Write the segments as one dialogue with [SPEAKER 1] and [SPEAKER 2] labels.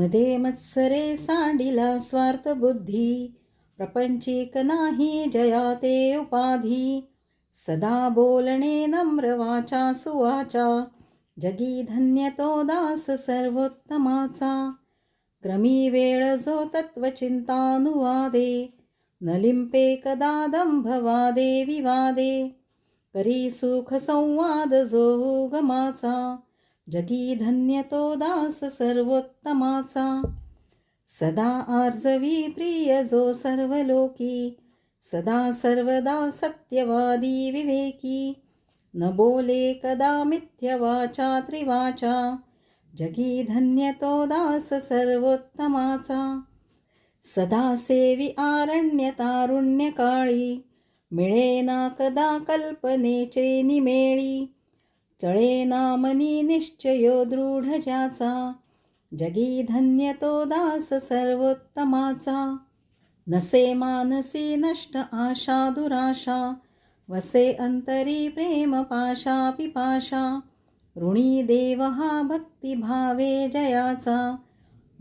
[SPEAKER 1] मधे मत्सरे सांडिला स्वार्थ बुद्धी. प्रपंचिक नाही जया ते उपाधी. सदा बोलणे नम्र वाचा सुवाचा. जगी धन्य तो दास सर्वोत्तमाचा. क्रमी वेळ जो तत्वचिंतानुवादे न लिंपे कदा दंभवादे विवादे. करी सुख संवाद जो गमाचा जगी धन्य तो दास सर्वोत्तमाचा सदा आर्जवी प्रिय जो सर्व लोकी सदा सर्वदा सत्यवादी विवेकी। न बोले कदा मिथ्यवाचा त्रिवाचा जगी धन्य तो दास सर्वोत्तमाचा सदा सेवी आरण्य तारुण्यकाळी मिळेना कदा कल्पनेचे निमेळी। चळे मनी निश्चयो दृढ ज्याचा जगी धन्य तो दास सर्वोत्तमाचा. नसे मानसी नष्ट आशा दुराशा वसे अंतरी प्रेम पाशा पिपाशा. ऋणी देव हा भक्तिभावे जयाचा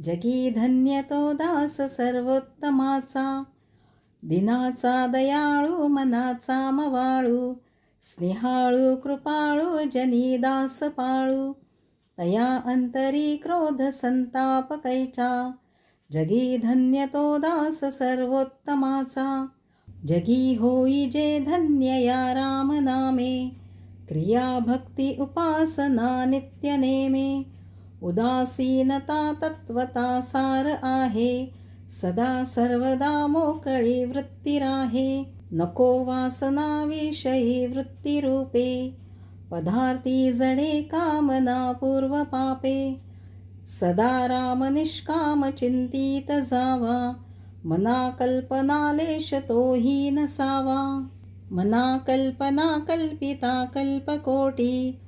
[SPEAKER 1] जगी धन्य तो दास सर्वोत्तमाचा. दिनाचा दयाळू मनाचा मवाळू स्नेहाळू कृपाळू जनी दास पाळू तया अंतरी क्रोध संताप कैचा जगी धन्य तो दास सर्वोत्तमाचा जगी होई जे धन्य या राम नामे क्रिया भक्ती उपासना नित्य नेमे उदासीनता तत्वता सार आहे सदा सर्वदा मोकळी वृत्ती राहे नको वासनाविषयी वृत्तिरूपे वृत्तीरूपे पदार्थी जडे कामना पूर्वपापे सदा राम निष्काम चिंतित जावा मना कल्पनालेश तोही नसावा. मना कल्पना कल्पिता कल्पकोटी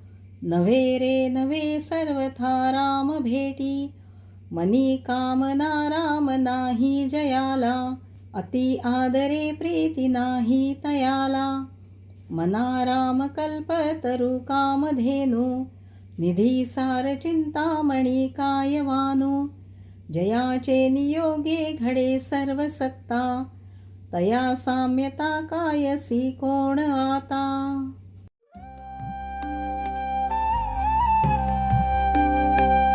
[SPEAKER 1] नव्हे रे नव्हे सर्वथा राम भेटी. मनी कामना राम नाही जयाला अति आदरे प्रीती नाही तयाला. मना राम कल्पतरु कामधेनु निधी सार चिंतामणी कायवानु. जयाचे नियोगे घडे सर्व सत्ता तया साम्यता कायसी कोण आता?